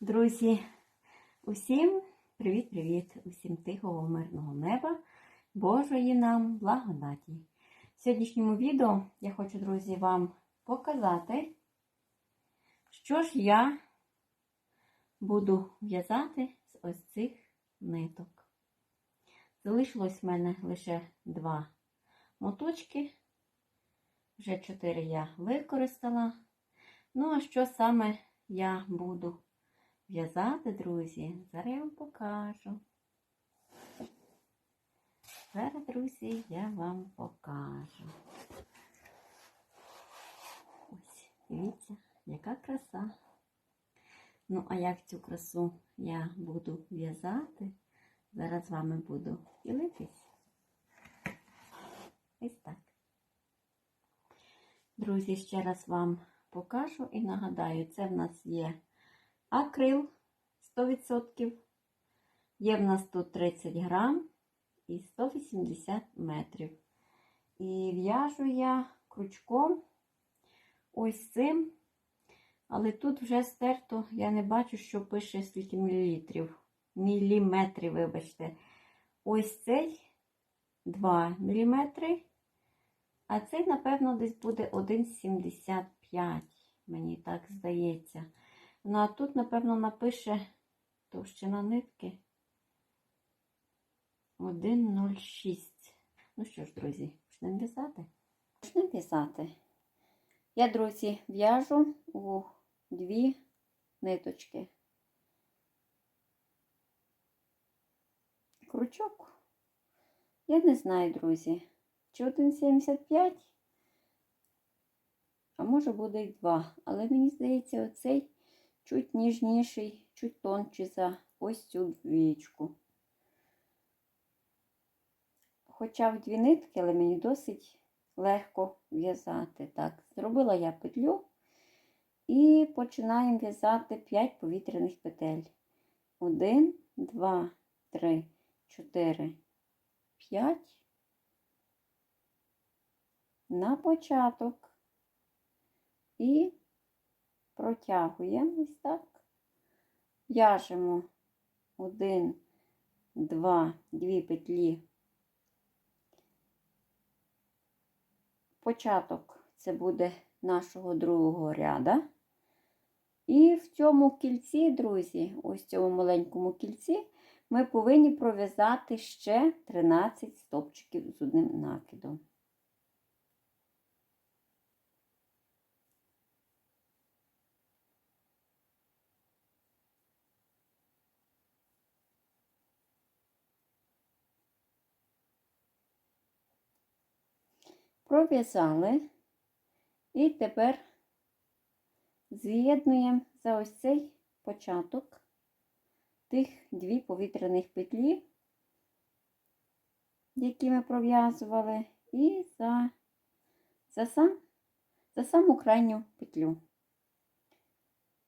Друзі, усім привіт-привіт! Усім тихого, мирного неба, Божої нам благодаті. В сьогоднішньому відео я хочу, друзі, вам показати, що ж я буду в'язати з ось цих ниток. Залишилось в мене лише два моточки, вже чотири я використала. Ну, а що саме я буду в'язати, друзі, зараз я вам покажу. Зараз, друзі, я вам покажу. Ось, дивіться, яка краса. Ну, а як цю красу я буду в'язати, зараз з вами буду ділитись. Ось так. Друзі, ще раз вам покажу і нагадаю, це в нас є акрил 100%. Є в нас тут 30 грам і 180 метрів. І в'яжу я крючком ось цим. Але тут вже стерто, я не бачу, що пише скільки мілілітрів. Міліметрів, вибачте. Ось цей 2 міліметри. А цей, напевно, десь буде 1,75. Мені так здається. Ну, а тут, напевно, напише товщина нитки 1,06. Ну що ж, друзі, почнемо в'язати? Почнемо в'язати. Я, друзі, в'яжу у дві ниточки. Крючок. Я не знаю, друзі, чи 1,75, а може буде і 2. Але мені здається, оцей чуть ніжніший, чуть тончий за ось цю двічку. Хоча в дві нитки, але мені досить легко в'язати. Так, зробила я петлю і починаємо в'язати 5 повітряних петель. 1, 2, 3, 4, 5. На початок і протягуємо ось так. В'яжемо 1, 2, 2 петлі. Початок це буде нашого другого ряда. І в цьому кільці, друзі, ось цьому маленькому кільці, ми повинні пров'язати ще 13 стопчиків з одним накидом. Пров'язали і тепер з'єднуємо за ось цей початок тих дві повітряних петлі, які ми пров'язували, і за, за, сам, за саму крайню петлю.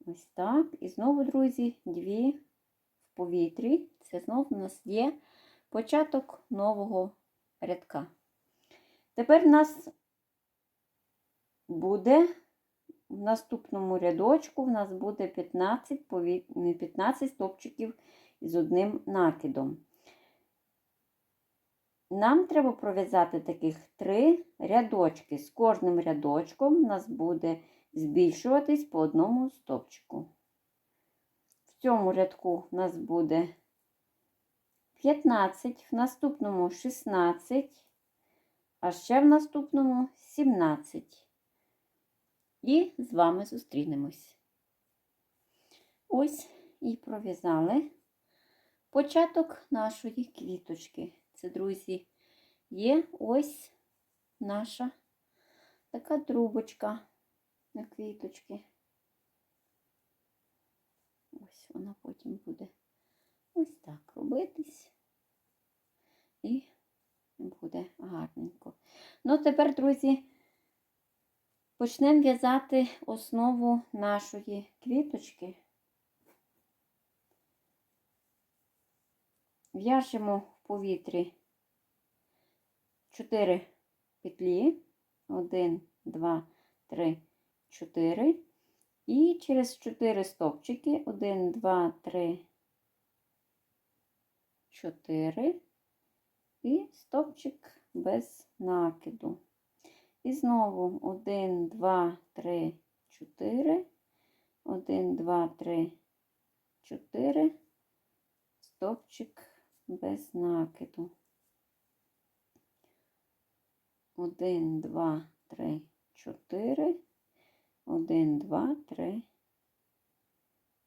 Ось так. І знову, друзі, дві в повітрі. Це знову у нас є початок нового рядка. Тепер у нас буде в наступному рядочку в нас буде 15 повіт... 15 стопчиків із одним накидом. Нам треба пров'язати таких три рядочки. З кожним рядочком у нас буде збільшуватись по одному стопчику. В цьому рядку у нас буде 15, в наступному 16 а ще в наступному 17. І з вами зустрінемось. Ось і пров'язали початок нашої квіточки. Це, друзі, є ось наша така трубочка на квіточки. Ось вона потім буде ось так робитись. І буде гарненько. Ну, тепер, друзі, почнемо в'язати основу нашої квіточки. В'яжемо в повітрі 4 петлі, 1, 2, 3, 4. І через 4 стовпчики 1, 2, 3, 4 і стовпчик без накиду. І знову 1, 2, 3, 4, 1, 2, 3, 4, стовпчик без накиду. 1, 2, 3, 4, 1, 2, 3,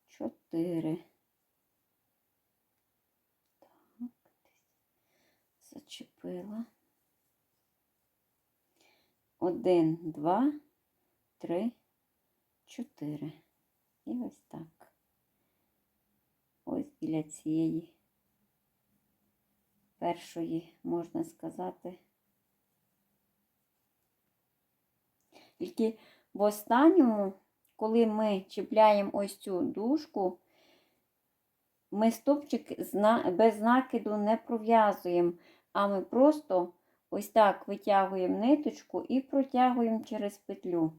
4. Так, зачепила. 1, 2, 3, 4. І ось так. Ось біля цієї першої, можна сказати. Тільки в останньому, коли ми чіпляємо ось цю дужку, ми стопчик без накиду не пров'язуємо, а ми просто ось так витягуємо ниточку і протягуємо через петлю.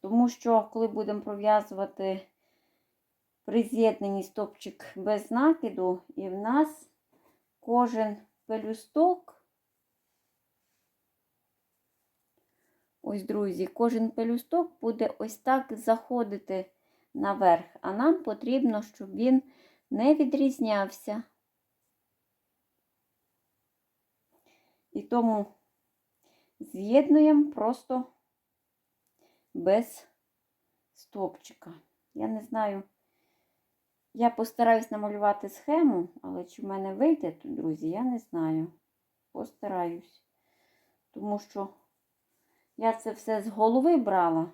Тому що, коли будемо пров'язувати при з'єднанні стопчик без накиду, і в нас кожен пелюсток Ось, друзі, кожен пелюсток буде ось так заходити наверх, а нам потрібно, щоб він не відрізнявся. І тому з'єднуємо просто без стопчика. Я не знаю, я постараюсь намалювати схему, але чи в мене вийде тут, друзі, я не знаю. Постараюсь. Тому що я це все з голови брала.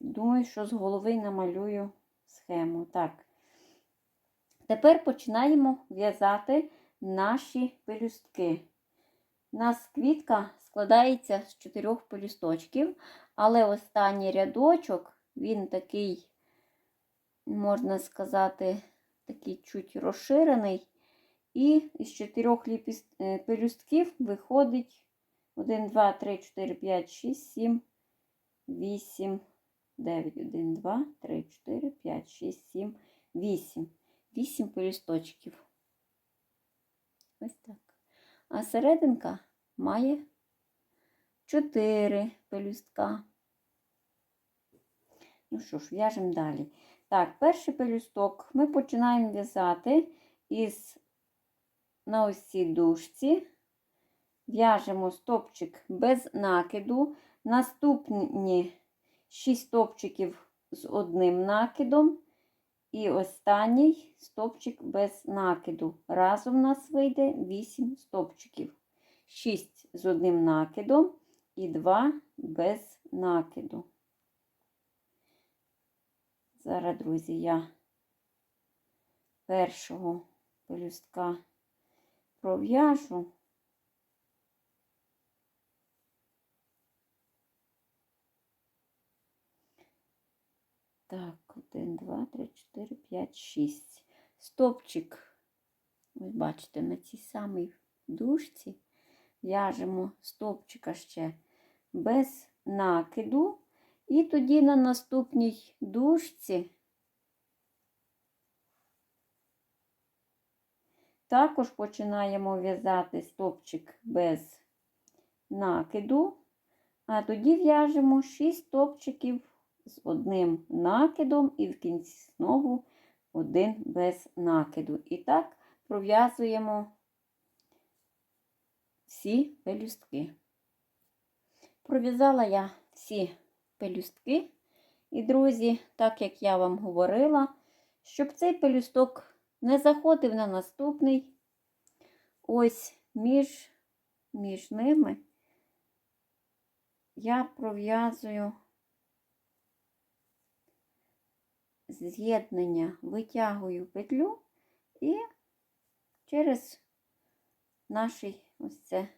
Думаю, що з голови намалюю схему. Так. Тепер починаємо в'язати наші пелюстки. У нас квітка складається з чотирьох пелюсточків, але останній рядочок, він такий, можна сказати, такий чуть розширений. І з чотирьох пелюстків виходить 1, 2, 3, 4, 5, 6, 7, 8, 9, 1, 2, 3, 4, 5, 6, 7, 8. 8 пелюсточків. Ось так. А серединка має 4 пелюстка. Ну що ж, в'яжемо далі. Так, перший пелюсток ми починаємо в'язати із на ось цій дужці в'яжемо стопчик без накиду. Наступні 6 стопчиків з одним накидом. І останній стопчик без накиду. Разом у нас вийде 8 стопчиків. 6 з одним накидом і 2 без накиду. Зараз, друзі, я першого пелюстка пров'яжу. Так, 1, 2, 3, 4, 5, 6. Стопчик, ось бачите, на цій самій дужці в'яжемо стопчика ще без накиду. І тоді на наступній дужці також починаємо в'язати стопчик без накиду, а тоді в'яжемо 6 стопчиків з одним накидом і в кінці знову один без накиду. І так пров'язуємо всі пелюстки. Пров'язала я всі пелюстки. І, друзі, так як я вам говорила, щоб цей пелюсток не заходив на наступний, ось між, між ними я пров'язую з'єднання витягую петлю і через наші, ось це,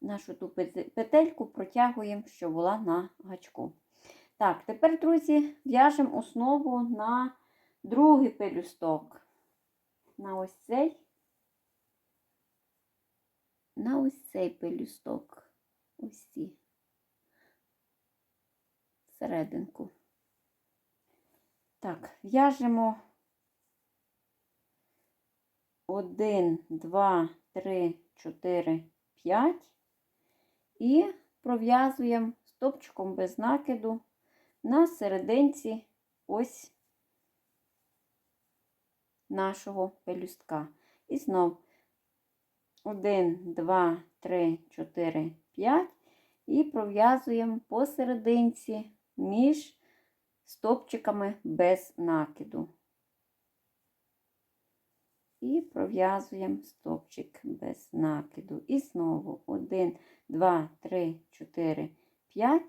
нашу ту петельку протягуємо, що була на гачку. Так, тепер, друзі, в'яжемо основу на другий пелюсток. На ось цей, на ось цей пелюсток. Ось ці. серединку. Так, в'яжемо. 1, 2, 3, 4, 5 і пров'язуємо стопчиком без накиду на серединці ось нашого пелюстка. І знов. 1, 2, 3, 4, 5 і пров'язуємо посерединці між стопчиками без накиду. І пров'язуємо стопчик без накиду. І знову 1, 2, 3, 4, 5.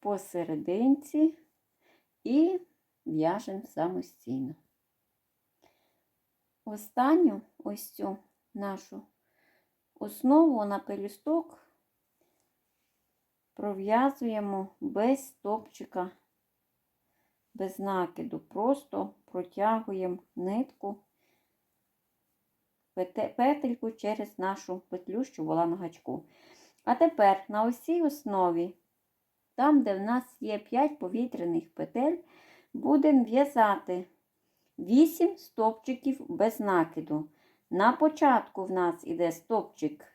Посерединці і в'яжемо самостійно. Останню ось цю нашу основу на пелюсток пров'язуємо без стопчика, без накиду. Просто протягуємо нитку, петельку через нашу петлю, що була на гачку. А тепер на ось цій основі, там, де в нас є 5 повітряних петель, будемо в'язати 8 стопчиків без накиду. На початку в нас іде стопчик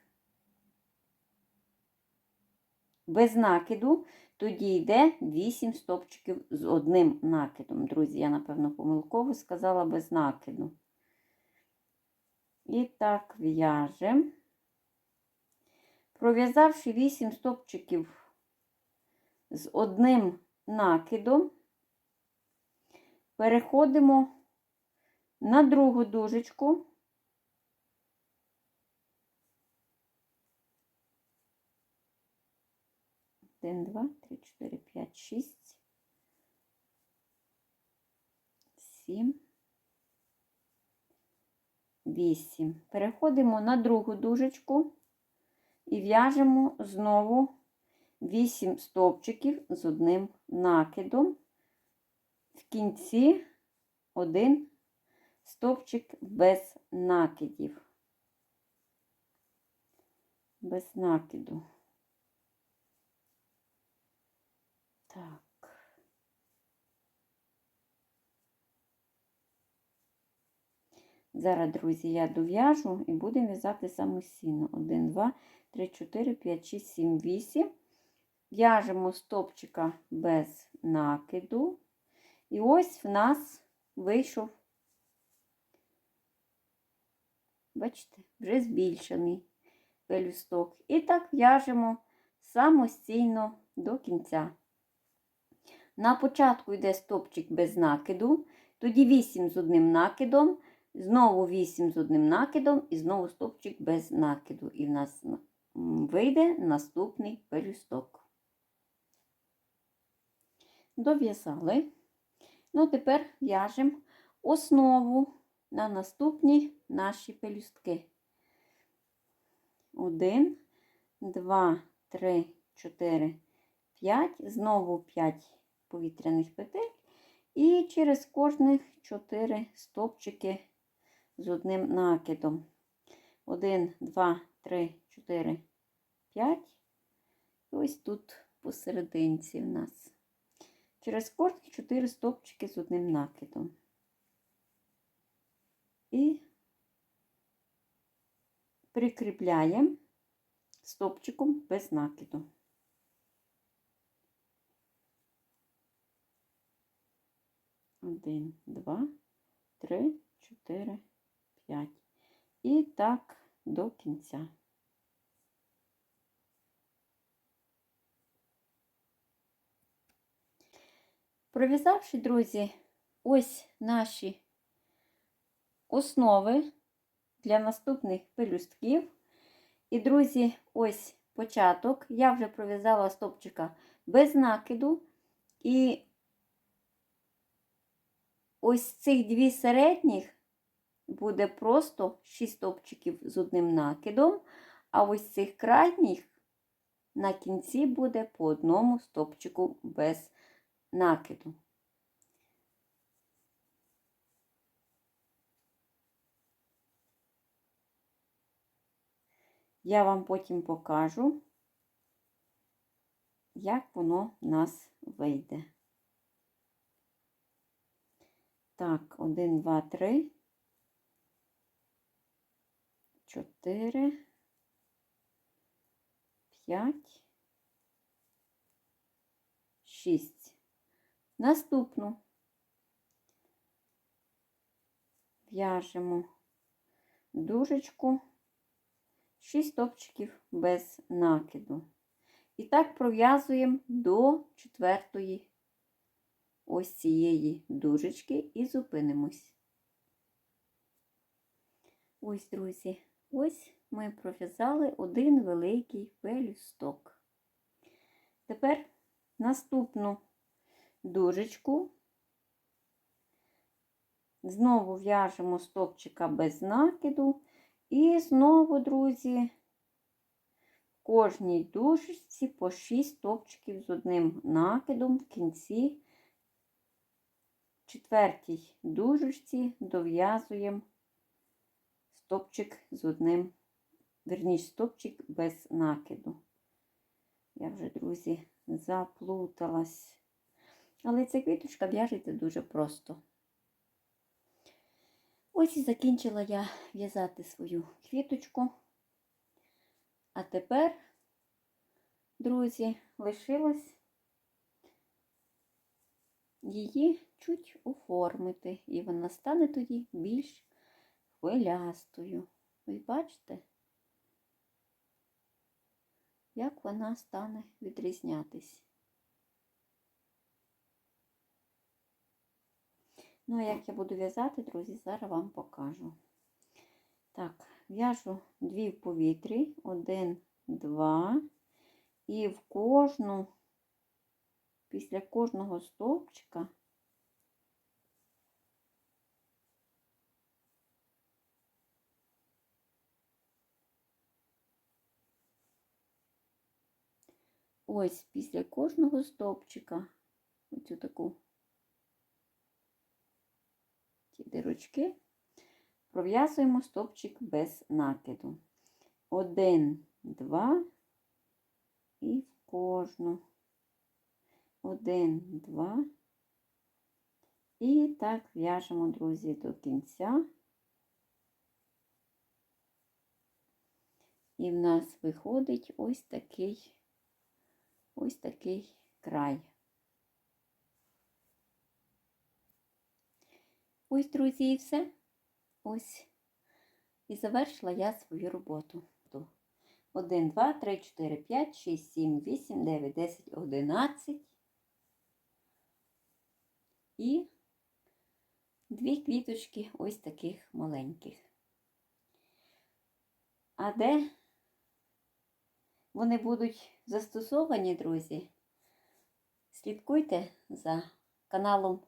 без накиду, тоді йде 8 стопчиків з одним накидом. Друзі, я, напевно, помилково сказала без накиду. І так в'яжемо. Пров'язавши 8 стопчиків з одним накидом, переходимо на другу дужечку. Один, два, три, чотири, п'ять, шість, сім, вісім. Переходимо на другу дужечку і в'яжемо знову вісім стовпчиків з одним накидом. В кінці один стовпчик без накидів. Без накиду. Так. Зараз, друзі, я дов'яжу і будемо в'язати самостійно. 1, 2, 3, 4, 5, 6, 7, 8. В'яжемо стопчика без накиду. І ось в нас вийшов, бачите, вже збільшений пелюсток. І так в'яжемо самостійно до кінця. На початку йде стопчик без накиду, тоді 8 з одним накидом, знову 8 з одним накидом і знову стопчик без накиду. І в нас вийде наступний пелюсток. Дов'язали. Ну, тепер в'яжемо основу на наступні наші пелюстки. Один, два, три, чотири, п'ять, знову п'ять повітряних петель. І через кожних 4 стопчики з одним накидом. 1, 2, 3, 4, 5. І ось тут посерединці в нас. Через кожних 4 стопчики з одним накидом. І прикріпляємо стопчиком без накиду. Один, два, три, чотири, п'ять. І так до кінця. Пров'язавши, друзі, ось наші основи для наступних пелюстків. І, друзі, ось початок. Я вже пров'язала стопчика без накиду. І ось цих дві середніх буде просто 6 стопчиків з одним накидом, а ось цих крайніх на кінці буде по одному стопчику без накиду. Я вам потім покажу, як воно в нас вийде. Так, один, два, три, чотири, п'ять, шість. Наступну. В'яжемо дужечку, 6 топчиків без накиду. І так пров'язуємо до четвертої ось цієї дужечки і зупинимось. Ось, друзі, ось ми пров'язали один великий пелюсток. Тепер наступну дужечку Знову в'яжемо стопчика без накиду. І знову, друзі, кожній дужечці по 6 стопчиків з одним накидом в кінці четвертій дужечці дов'язуємо стопчик з одним, верніше, стопчик без накиду. Я вже, друзі, заплуталась. Але ця квіточка в'яжеться дуже просто. Ось і закінчила я в'язати свою квіточку. А тепер, друзі, лишилось її чуть оформити, і вона стане тоді більш хвилястою. Ви бачите, як вона стане відрізнятись. Ну, а як я буду в'язати, друзі, зараз вам покажу. Так, в'яжу дві в повітрі, один, два. І в кожну, після кожного стовпчика ось після кожного стовпчика оцю таку ті дирочки, пров'язуємо стовпчик без накиду. Один, два і в кожну. Один, два. І так в'яжемо, друзі, до кінця. І в нас виходить ось такий, ось такий край. Ось, друзі, і все. Ось. І завершила я свою роботу. 1, 2, 3, 4, 5, 6, 7, 8, 9, 10, 11. І дві квіточки ось таких маленьких. А де вони будуть застосовані, друзі? Слідкуйте за каналом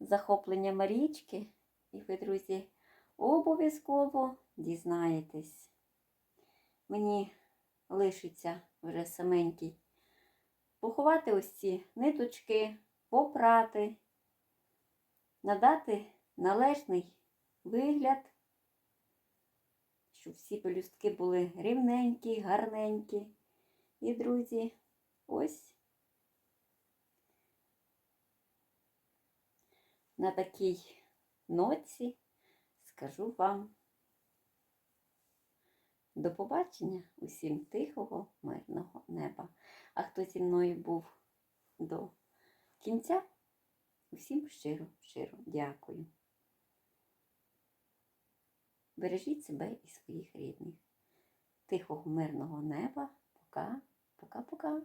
захоплення Марічки, і ви, друзі, обов'язково дізнаєтесь. Мені лишиться вже саменький поховати ось ці ниточки, попрати, надати належний вигляд, щоб всі пелюстки були рівненькі, гарненькі. І, друзі, ось на такій ноці скажу вам до побачення усім тихого, мирного неба. А хто зі мною був до кінця, усім щиро, щиро дякую. Бережіть себе і своїх рідних. Тихого, мирного неба. Пока, пока-пока.